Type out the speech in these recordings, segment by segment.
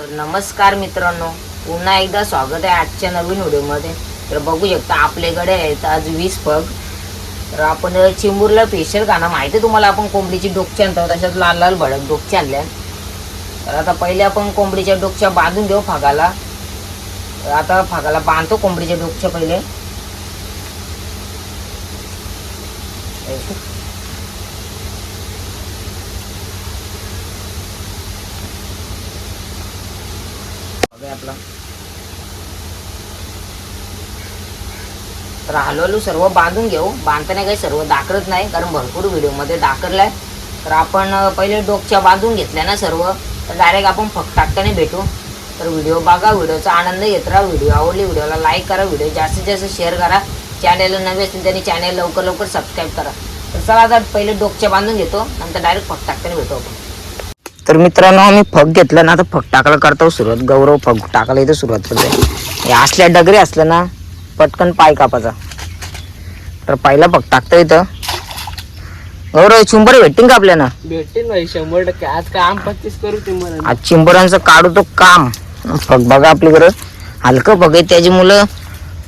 तर नमस्कार मित्रांनो पुन्हा एकदा स्वागत आहे आजच्या नवीन व्हिडिओमध्ये. तर बघू शकता आपल्याकडे आहेत आज वीस पग तर आपण चिंबूरला स्पेशल गाणं माहिती आहे तुम्हाला आपण कोंबडीची डोकची आणतो तशात लाल लाल भडक डोकची आणल्या तर आता पहिले आपण कोंबडीच्या डोकच्या बांधून घेऊ फागाला. तर आता फागाला बांधतो कोंबडीच्या डोकच्या पहिले बघा आपला. तर हळूहळू सर्व बांधून घेऊ. बांधताना काही सर्व दाखरत नाही कारण भरपूर व्हिडिओमध्ये दाखरलाय तर आपण पहिले डोकच्या बांधून घेतल्या ना सर्व तर डायरेक्ट आपण फक्त टाकताना भेटू. तर व्हिडिओ बघा व्हिडिओचा आनंद घेत राहा. व्हिडिओ आवडली व्हिडिओला लाईक करा. व्हिडिओ जास्तीत जास्त शेअर करा. चॅनलला नवे असतील त्यांनी चॅनल लवकर लवकर सबस्क्राईब करा. तर चला आता पहिले डोकच्या बांधून घेतो. नंतर डायरेक्ट फक्त टाकताना भेटू आपण. तर मित्रांनो आम्ही फग घेतलं ना आता फग टाकायला करतो. सुरुवात गौरव फग टाकायला इथं सुरुवात करते हे असल्या डगरे असल्या ना पटकन पाय कापाचा तर पहिला फग टाकतो इथं. गौरव चिंबर भेटतील का आपल्याला? भेटेल भाई शंभर टक्के. आज काम पच्चीस करू ते मला. आज चिंबरांचं काढू तो काम. फग बघा आपल्याकडं हलकं फग आहे त्याची मुलं.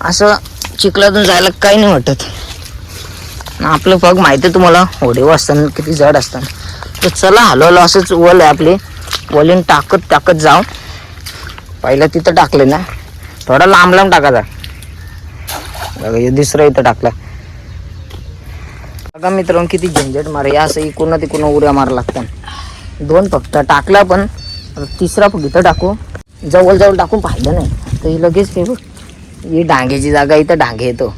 असं चिखलातून जायला काही नाही वाटत. आपलं फग माहिती आहे तुम्हाला. होडे असताना किती जड असतात तर चला हलवलं असंच वल आहे आपली. वलीन टाकत टाकत जाऊ पहिलं तिथं टाकले ना. थोडा लांब लांब टाकायचा बघा हे दुसरं इथं टाकलं. बघा मित्रांनो किती झंझट मारे. असं इकडून तिकडून उड्या मारा लागतात. दोन फक्त टाकला पण. तिसरा फक्त इथं टाकू. जवळ जवळ टाकून पाहिलं नाही. तर ही लगेच हे बघ. ही डांगेची जागा इथं डांगे येतो.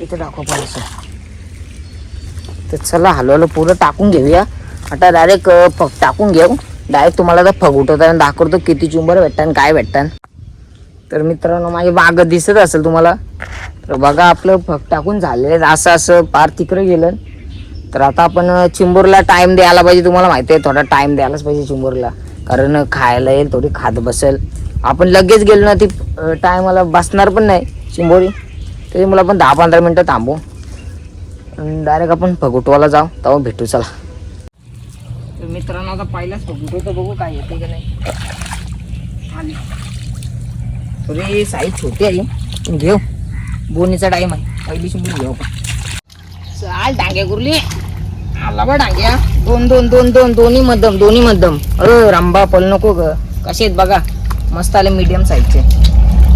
इथं टाकू पाहिजे तर चला हलवलं पुरं टाकून घेऊया. आता डायरेक्ट फग टाकून घेऊ. डायरेक्ट तुम्हाला आता फग उठवताना दाखवतो किती चुंबर भेटतात काय भेटतात तर मित्रांनो माझी बाग दिसत असेल तुम्हाला. तर बघा आपलं फग टाकून झालेलं आहे. असं असं पार तिकडं गेलं. तर आता आपण चिंबूरला टाईम द्यायला पाहिजे तुम्हाला माहिती आहे. थोडा टाईम द्यायलाच पाहिजे चिंबूरला. कारण खायला येईल थोडी खात बसेल. आपण लगेच गेलो ना ती टायमाला बसणार पण नाही चिंबोरी. त्याच्यामुळे आपण दहा पंधरा मिनटं थांबू. डायरेक्ट आपण फगुटवाला जाऊ तेव्हा भेटू चला. तर मित्रांनो आता पहिलाच फगुटो तर बघू काय येते की नाही. आली थोडी साईज छोटी आहे. घेऊ. बोनीचा टाईम आहे. पहिली शिंबूर घेऊ आपण चाल डांग्या कुरली आला बा डांग्या. दोन दोन दोन दोन दोन्ही मध्यम दोन्ही मध्यम. अ रांबा पल नको ग. कसे आहेत बघा. मस्त आले मीडियम साईजचे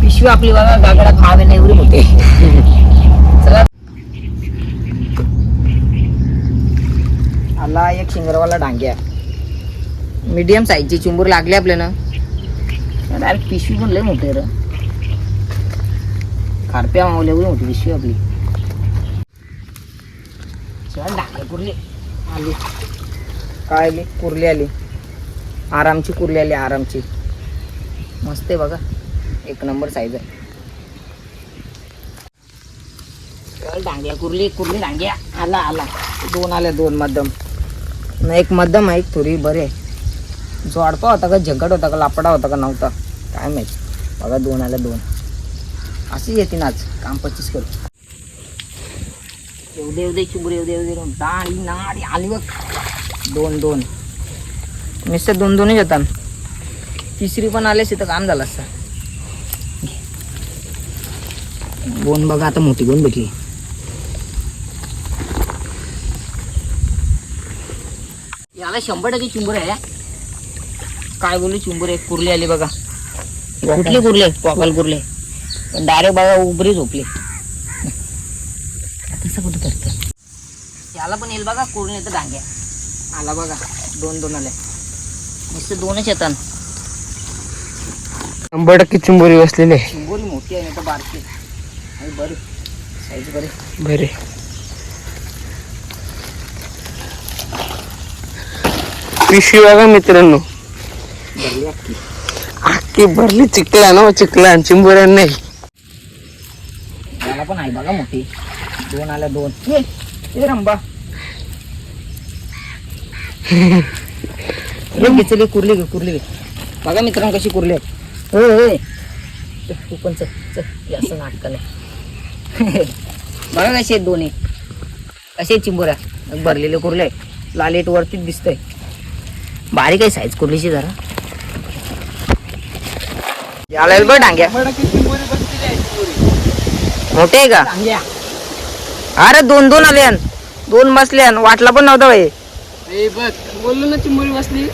पिशवी आपली बघा गागडात मावे नाही एवढी मोठी चला आला एक शिंगरवाला डांग्या मीडियम साईजची चिंबूर लागली आपल्याला. डायरेक्ट पिशवी पण लय मोठी र. खारप्या मावल्या एवढी मोठी पिशवी आपली. चल डांगे कुर्ली. आली. काय आली? कुर्ली आली. आरामची कुर्ली आली आरामची. मस्त आहे बघा. एक नंबर साईज आहे. चल डांग्या कुर्ली कुर्ली डांग्या. आला आला. दोन आल्या दोन मध्यम. न एक मध्यम आहे एक थोडी बरे जोडपा होता का झंकट होता का लापडा होता का नव्हता. काय माहीत. बघा दोन आल्या दोन. अशी येते नाच आज. काम पच्चीस करू. येऊ दे येऊ दे चिबूर येऊ दे येऊ दे डाळी नाडी आली बघ दोन दोन. नुसते दोन दोनच येतात तिसरी पण आलेस तर काम झालं असतं. दोन बघा आता मोठी गोन भेटली याला शंभर टक्के चिंबूर आहे. काय बोलू चिंबूर आहे. कुर्ली आली बघा. कुठले कुर्ले पॉकल कुर्ले पण डायरेक्ट बघा उबरी झोपली. तसं कुठं करतं? याला पण येईल बघा कुर्ली येतं डांग्या आला बघा दोन दोन आले. नुसते दोनच येतात. शंभर टक्के चिंबोरी बसलेले चिंबोरी मोठी आहे तर बारकी आहे. आणि बरी. साईज बरी. बरे. पिशवी बघा मित्रांनो. भरली अख्खी भरली चिकला ना हो, चिकला चिंबोऱ्या नाही. मला पण आहे बघा मोठी. दोन आल्या दोन. ये ये रंबा. घे चल गे घे बघा मित्रांनो कशी कुरली आहे. होय तू पण चल चल. असं नाटक नाही. बघा कशी दोन्ही. कसे आहेत चिंबोऱ्या. भरलेले कुर्ले लालेट वरतीच दिसतंय. बारीक आहे साईज कुर्लीची जरा. याला बघ डांग्या. मोठे आहे का? अरे दोन दोन आले. दोन बसले. वाटला पण नव्हता बाई. बघ. बोललो ना चिंबोरी बसली.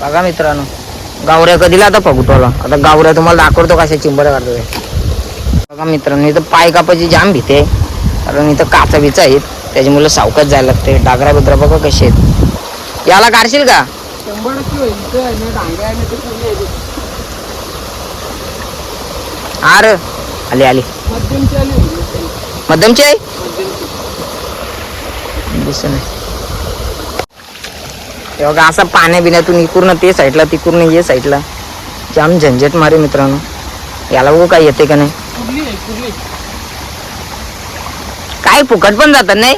बघा मित्रांनो. गावऱ्या कधीला आता फगुटवला आता गावऱ्या तुम्हाला दाखवतो कशा चिंबऱ्या काढतोय बघा मित्रांनो इथं पाय कापायची जाम भीते कारण इथं काचा बिचा आहेत. त्याच्यामुळे सावकाश जायला लागते डागरा बिगरा बघा कसे आहेत. याला काढशील का? शंभर टक्के होईल इथं आहे ना डांग्या आहे ना ते कुर्ली आहे. अरे आली आली मध्यमची आली मध्यमची. मध्यमची आहे मध्यमची. हे बघा असा पाण्या बिण्यातून इकडून ते साईडला तिकडून ये साईडला जाम झंझट मारे मित्रांनो याला बघू काय येते का नाही आहे काय फुकट पण जातात नाही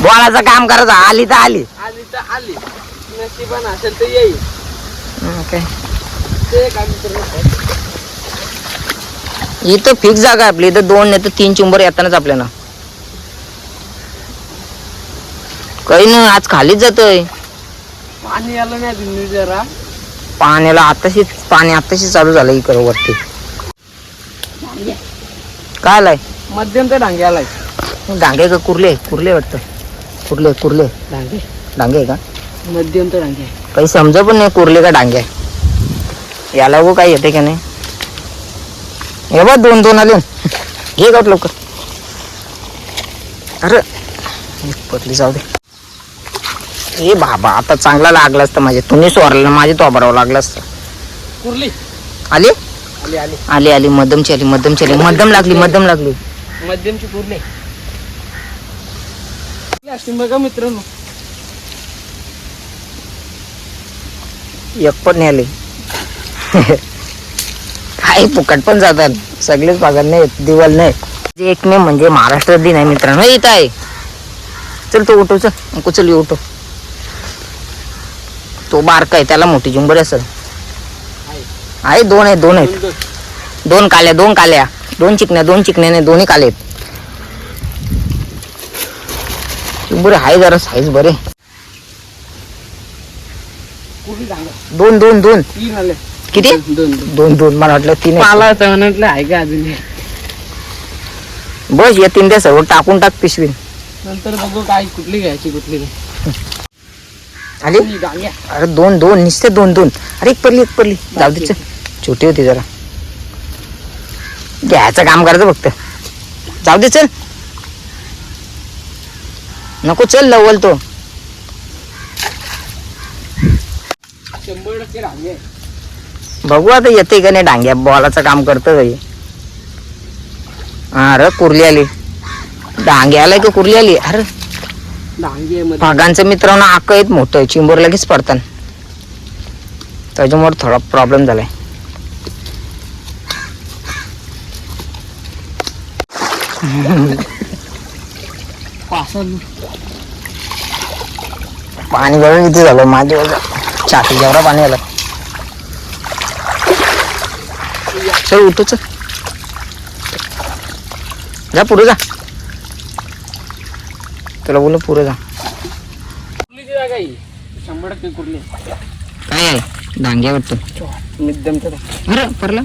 बोलाचं काम करायचं आली तर आली आली तर आली नशिबान असेल तर येईल. हं, काय? ते काय मित्र इथं फिक्स जागा आहे आपली. इथं दोन नाही तर तीन चुंबर येतानाच आपल्याला. काही नाही आज खालीच जातोय. पाणी आलं नाही अजून जरा. पाण्याला आताशी पाणी आताशी चालू झालं इकडं वरती. काय आलाय? मध्यम तर डांगे आलाय. डांगे का कुर्ले? कुर्ले वाटतं. कुर्ले कुर्ले. डांगे. डांगे आहे का? मध्यम तर डांगे. काही समजा पण नाही कुर्ले का डांगे. याला गो काय येते का नाही? हे बघ दोन दोन आले. घे गाठ लवकर. अरे पतली जाऊ दे. ए बाबा आता चांगला लागला असतं माझे तुम्ही सोरला माझे तो भरावं लागलं असतं. कुर्ली. आली? आली आली. आली आली. मध्यमची आली मध्यमची आली. मध्यम लागली मध्यम लागली. मध्यमची कुर्ली. अशी बघा मित्रांनो. एक पण नाही काही फुकट पण जातात. सगळेच भागात नाही दिवाल नाही. जे एक मे म्हणजे महाराष्ट्र दिन आहे मित्रांनो इथं आहे. चल तो उठव चल. नको चल उठव. तो बारका आहे त्याला मोठी जुंबरी असेल आहे दोन आहेत दोन आहेत. दोन काल्या दोन काल्या. दोन चिकण्या दोन चिकण्या नाही दोन्ही काले आहेत. जुंबरी आहे जरा साईज बरे. दोन दोन दोन. तीन आले. किती? दोन दोन मला वाटलं तीन आहेत. मला होतं म्हणलं आहे का अजून? बस या तीन द्या सर्व. टाकून टाक पिशवी नंतर बघू काय कुठली घ्यायची कुठली आली? अरे दोन दोन. निसते दोन दोन. अरे एक पडली एक पडली. जाऊ दे. छोटी होती जरा. घ्यायचं काम करायचं फक्त. जाऊ दे चल. नको चल लवल तो शंभर टक्के डांगे बघू आता येते का नाही डांग्या. बॉलाचं काम करतं काही अरे कुर्ली आली. डांग्या आलाय का कुर्ली आली? अरे डांगे भागांचं मित्रांनो आक आहेत मोठं. चिंबोर लगेच पडतात. त्याच्यामुळे थोडा प्रॉब्लेम झालाय. पाणी बघा किती झालं? माझ्या छाती जेवढा पाणी आलं. चल उठू चल. जा पुढे जा. तुला बोल पुढे जा. कुर्लीची जागा ही शंभर टक्के कुर्ली काय आहे? डांग्या वाटतं. तर परला.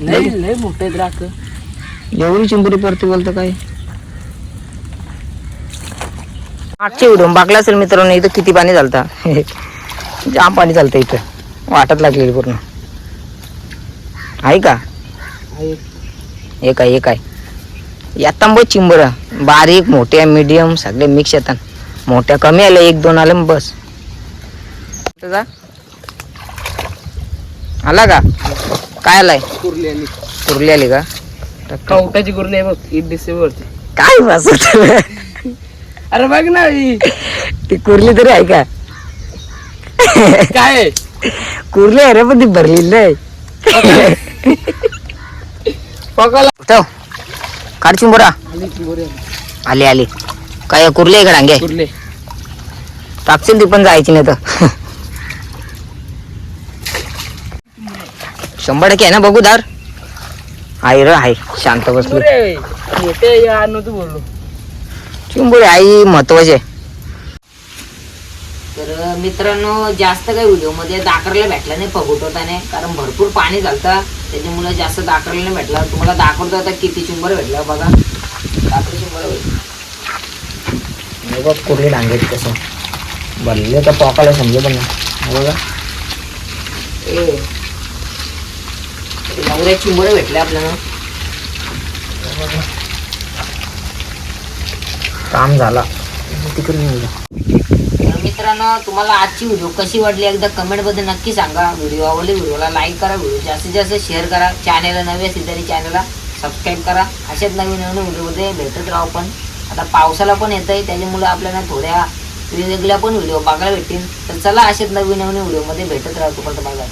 लय लय मोठे द्राक एवढी चिंबुरी पडते बोलतं काय? मागच्या व्हिडिओ बागला असेल मित्रांनो इथं किती पाणी चालता जाम पाणी चालतं इथं. वाटत लागलेली पूर्ण. आहे का? एक आहे एक आहे. येतात बघ चिंबर. बारीक मोठ्या मीडियम सगळे मिक्स येतात मोठ्या कमी आल्या एक दोन आले मग बस. जा. आला का? काय आलाय? कुर्ली आली कुर्ली आली का कवटाची कुर्ली आहे बघ एक डिसेंबरची. काय बसत अरे बघ ना ही. ती कुर्ली तरी आहे का? काय? आहे? कुर्ली आहे रे पण ती भरली नाही पकवला ठेव. काढ चिंबोरा. आली आली. काय कुर्ली आहे का डांगे कुर्ली. टाकशील ती पण जायची नाही तर. शंभर टक्के आहे ना बघू दार? आहे र आहे. शांत बसली. आहे. मोठे बोललो चिंबोरी आई महत्त्वाचे. मित्रांनो जास्त काही व्हिडिओमध्ये दाखवायला भेटला नाही पगुटवताने कारण भरपूर पाणी झालतं. त्याच्यामुळे जास्त दाखवायला नाही भेटला. तुम्हाला दाखवतो आता किती चिंबर भेटला बघा. दाखव चिंबर भेटलं. बघ कुठले डांगेत कसं. भरले तर टोकाला समजे पण बघा. ए नवऱ्या चिंबर भेटले आपल्याला. काम झाला. तिकडे मित्रांनो तुम्हाला आजची व्हिडिओ कशी वाटली एकदा कमेंटमध्ये नक्की सांगा. व्हिडिओ आवडली व्हिडिओला लाईक करा व्हिडिओ जास्तीत जास्त शेअर करा. चॅनेलला नवी असेल तरी चॅनलला सबस्क्राईब करा. अशाच नवीन नवीन व्हिडिओमध्ये भेटत राहू पण आता पावसाला पण येत आहे त्याच्यामुळे आपल्याला थोड्या वेगवेगळ्या पण व्हिडिओ बघायला भेटतील. तर चला अशाच नवीन नवीन व्हिडिओमध्ये भेटत राहू तुम्हाला. बघा